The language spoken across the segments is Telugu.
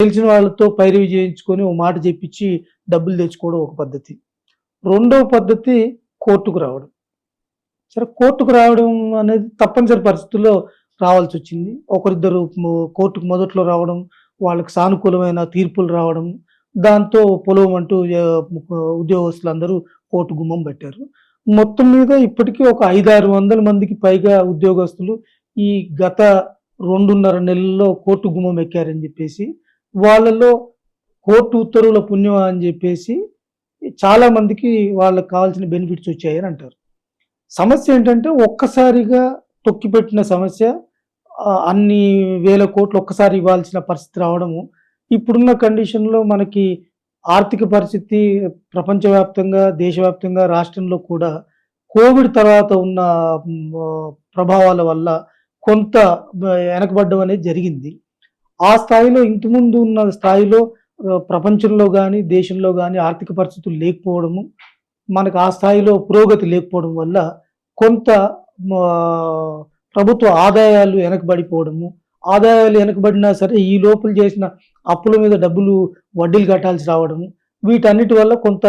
తెలిసిన వాళ్ళతో పైరవి చేయించుకొని ఓ మాట చెప్పించి డబ్బులు తెచ్చుకోవడం ఒక పద్ధతి. రెండవ పద్ధతి కోర్టుకు రావడం. సరే కోర్టుకు రావడం అనేది తప్పనిసరి పరిస్థితుల్లో రావాల్సి వచ్చింది. ఒకరిద్దరు కోర్టుకు మొదట్లో రావడం వాళ్ళకి సానుకూలమైన తీర్పులు రావడం దాంతో పొలవమంటూ ఆ, ఉద్యోగస్తులందరూ కోర్టు గుమ్మం పెట్టారు. మొత్తం మీద ఇప్పటికీ ఒక ఐదారు వందల మందికి పైగా ఉద్యోగస్తులు ఈ గత రెండున్నర నెలల్లో కోర్టు గుమ్మం ఎక్కారని చెప్పేసి వాళ్ళలో కోర్టు ఉత్తర్వుల పుణ్యం అని చెప్పేసి చాలా మందికి వాళ్ళకి కావాల్సిన బెనిఫిట్స్ వచ్చాయని అంటారు. సమస్య ఏంటంటే ఒక్కసారిగా తొక్కిపెట్టిన సమస్య అన్ని వేల కోట్లు ఒక్కసారి ఇవ్వాల్సిన పరిస్థితి రావడము. ఇప్పుడున్న కండిషన్లో మనకి ఆర్థిక పరిస్థితి ప్రపంచవ్యాప్తంగా దేశవ్యాప్తంగా రాష్ట్రంలో కూడా కోవిడ్ తర్వాత ఉన్న ప్రభావాల వల్ల కొంత వెనకబడ్డం అనేది జరిగింది. ఆ స్థాయిలో ఇంతకుముందు ఉన్న స్థాయిలో ప్రపంచంలో కానీ దేశంలో కానీ ఆర్థిక పరిస్థితులు లేకపోవడము మనకు ఆ స్థాయిలో పురోగతి లేకపోవడం వల్ల కొంత ప్రభుత్వ ఆదాయాలు వెనకబడిపోవడము ఆదాయాలు వెనకబడినా సరే ఈ లోపల చేసిన అప్పుల మీద డబ్బులు వడ్డీలు కట్టాల్సి రావడము వీటన్నిటి వల్ల కొంత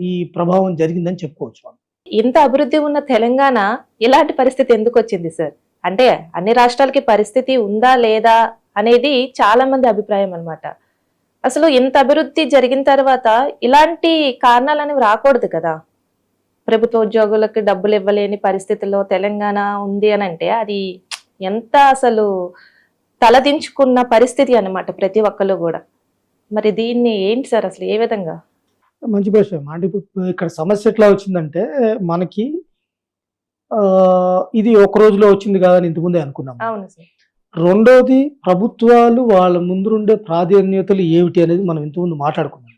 ఈ ప్రభావం జరిగిందని చెప్పుకోవచ్చు ఇంత అభివృద్ధి ఉన్న తెలంగాణ ఇలాంటి పరిస్థితి ఎందుకు వచ్చింది సార్? అంటే అన్ని రాష్ట్రాలకి పరిస్థితి ఉందా లేదా అనేది చాలా మంది అభిప్రాయం అనమాట అసలు ఇంత అభివృద్ధి జరిగిన తర్వాత ఇలాంటి కారణాలు అనేవి రాకూడదు కదా. ప్రభుత్వ ఉద్యోగులకు డబ్బులు ఇవ్వలేని పరిస్థితుల్లో తెలంగాణ ఉంది అని అంటే అది ఎంత అసలు తలదించుకున్న పరిస్థితి అనమాట ప్రతి ఒక్కరు కూడా. మరి దీన్ని ఏంటి సార్ అసలు ఏ విధంగా? మంచి ప్రశ్న. అంటే ఇప్పుడు ఇక్కడ సమస్య ఎట్లా వచ్చిందంటే మనకి ఆ, ఇది ఒక రోజులో వచ్చింది కాదని ఇంతకుముందే అనుకున్నాం అవును సార్. రెండోది ప్రభుత్వాలు వాళ్ళ ముందుండే ప్రాధాన్యతలు ఏమిటి అనేది మనం ఇంతకుముందు మాట్లాడుకున్నాం.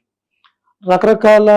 రకరకాల